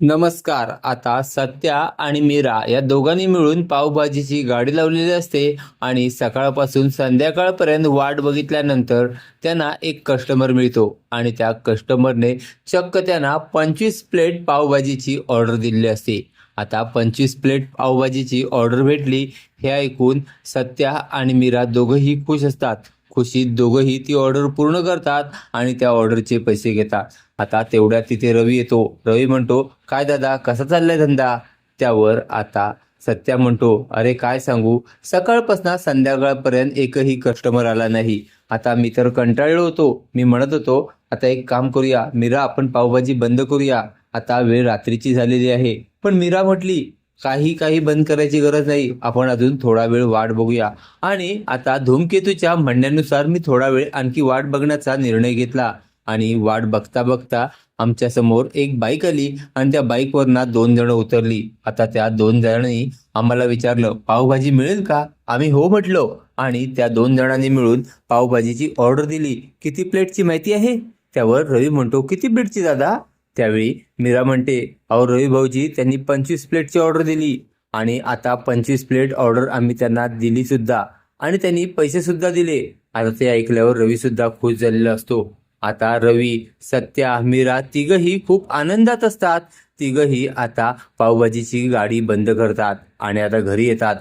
नमस्कार आता सत्या आणि मीरा या दोघांनी मिळून पावभाजीची गाडी लावलेली असते आणि सकाळपासून संध्याकाळपर्यंत वाट बघितल्यानंतर त्यांना एक कस्टमर मिळतो आणि त्या कस्टमरने चक्क त्यांना पंचवीस प्लेट पावभाजीची ऑर्डर दिलेली असते. आता पंचवीस प्लेट पावभाजीची ऑर्डर भेटली हे ऐकून सत्या आणि मीरा दोघंही खुश असतात. खुशीत दोघंही ती ऑर्डर पूर्ण करतात आणि त्या ऑर्डरचे पैसे घेतात. आता तेवढ्यात तिथे रवी येतो. रवी म्हणतो काय दादा कसा चाललाय धंदा? त्यावर आता सत्या म्हणतो अरे काय सांगू? सकाळपासून संध्याकाळपर्यंत एकही कस्टमर आला नाही. आता मी तर कंटाळलो होतो. मी म्हणत होतो आता एक काम करूया. मीरा आपण पावभाजी बंद करूया. आता वेळ रात्रीची झालेली आहे. पण मीरा म्हटली काही काही बंद करायची गरज नाही. आपण अजून थोडा वेळ वाट बघूया. आणि आता धूमकेतूच्या म्हणण्यानुसार मी थोडा वेळ आणखी वाट बघण्याचा निर्णय घेतला. आणि वाट बघता बघता आमच्यासमोर एक बाईक आली आणि त्या बाईकवरनं दोन जण उतरली. आता त्या दोन जणांनी आम्हाला विचारलं पावभाजी मिळेल का? आम्ही हो म्हटलो. आणि त्या दोन जणांनी मिळून पावभाजीची ऑर्डर दिली. किती प्लेटची माहिती आहे? त्यावर रवी म्हणतो किती प्लेटची दादा? त्यावेळी मीरा म्हणते अहो रवी भाऊजी त्यांनी पंचवीस प्लेटची ऑर्डर दिली. आणि आता पंचवीस प्लेट ऑर्डर आम्ही त्यांना दिली सुद्धा आणि त्यांनी पैसे सुद्धा दिले. आता ते ऐकल्यावर रवी सुद्धा खुश झालेला असतो. आता रवी सत्या मीरा तिघही खूप आनंदात असतात. तिघही आता पावभाजीची गाडी बंद करतात आणि आता घरी येतात.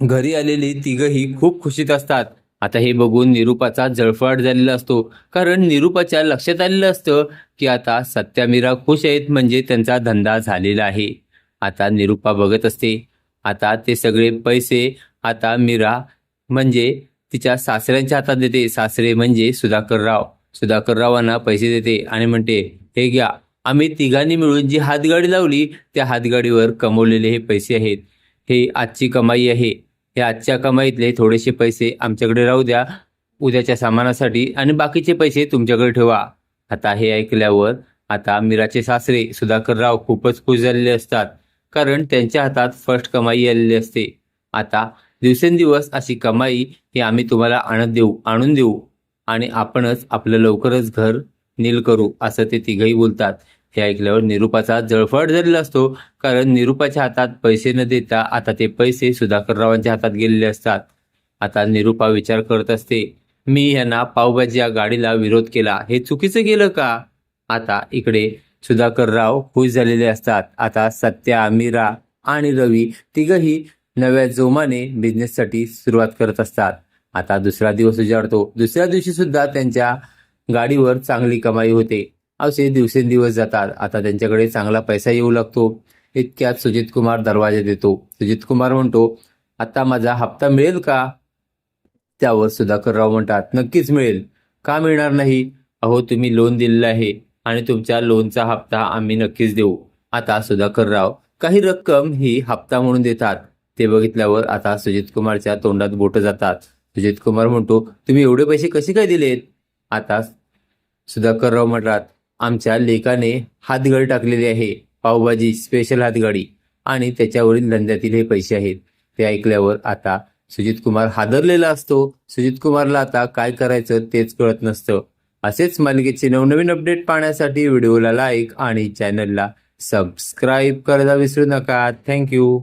घरी आलेली तिघही खूप खुशीत असतात. आता हे बघून निरूपाचा जळफळाट झालेला असतो. कारण निरूपाच्या लक्षात आलेलं असतं की आता सत्या मीरा खुश आहेत म्हणजे त्यांचा धंदा झालेला आहे. आता निरूपा बघत असते. आता ते सगळे पैसे आता मीरा म्हणजे तिच्या सासऱ्यांच्या हातात देते. सासरे म्हणजे सुधाकरराव. सुधाकररावांना पैसे देते आणि म्हणते हे घ्या आम्ही तिघांनी मिळून जी हातगाडी लावली त्या हातगाडीवर कमवलेले हे पैसे आहेत. हे आजची कमाई आहे. हे आजच्या कमाईतले थोडेसे पैसे आमच्याकडे राहू द्या. उद्याच्या सामानासाठी आणि बाकीचे पैसे तुमच्याकडे ठेवा. आता हे ऐकल्यावर आता मीराचे सासरे सुधाकरराव खूपच खुश झालेले असतात कारण त्यांच्या हातात फर्स्ट कमाई आलेली असते. आता दिवसेंदिवस अशी कमाई ही आम्ही तुम्हाला आणत देऊ आणून देऊ. आणि आपणच आपलं लवकरच घर नील करू असं ते तिघही बोलतात. हे ऐकल्यावर निरूपाचा जळफळ झालेला असतो कारण निरूपाच्या हातात पैसे न देता आता ते पैसे सुधाकररावांच्या हातात गेलेले असतात. आता निरूपा विचार करत असते मी यांना पावभाजी या गाडीला विरोध केला हे चुकीचं गेलं का? आता इकडे सुधाकरराव खुश झालेले असतात. आता सत्या मीरा आणि रवी तिघही नव्या जोमाने बिझनेससाठी सुरुवात करत असतात. आता दुसरा दिवस उजाडतो. दुसऱ्या दिवशी सुद्धा त्यांच्या गाडीवर चांगली कमाई होते. असे दिवसेंदिवस जातात. आता त्यांच्याकडे चांगला पैसा येऊ लागतो. इतक्यात सुजित कुमार दरवाजा देतो. सुजित कुमार म्हणतो आता माझा हप्ता मिळेल का? त्यावर सुधाकरराव म्हणतात नक्कीच मिळेल. का मिळणार नाही? अहो तुम्ही लोन दिलेलं आहे आणि तुमच्या लोनचा हप्ता आम्ही नक्कीच देऊ. आता सुधाकरराव काही रक्कम ही हप्ता म्हणून देतात. ते बघितल्यावर आता सुजित कुमारच्या तोंडात बोटं जातात. सुजित कुमार म्हणतो तुम्ही एवढे पैसे कसे काय दिलेत? आता सुधाकरराव म्हणतात आमच्या लेकाने हातगाडी टाकलेली आहे पावभाजी स्पेशल हातगाडी आणि त्याच्यावरील धंद्यातील हे पैसे आहेत. ते ऐकल्यावर आता सुजित कुमार हादरलेला असतो. सुजित कुमारला आता काय करायचं तेच कळत नसतं. असेच मालिकेचे नवनवीन अपडेट पाहण्यासाठी व्हिडिओला लाईक आणि चॅनलला सबस्क्राईब करायला विसरू नका. थँक्यू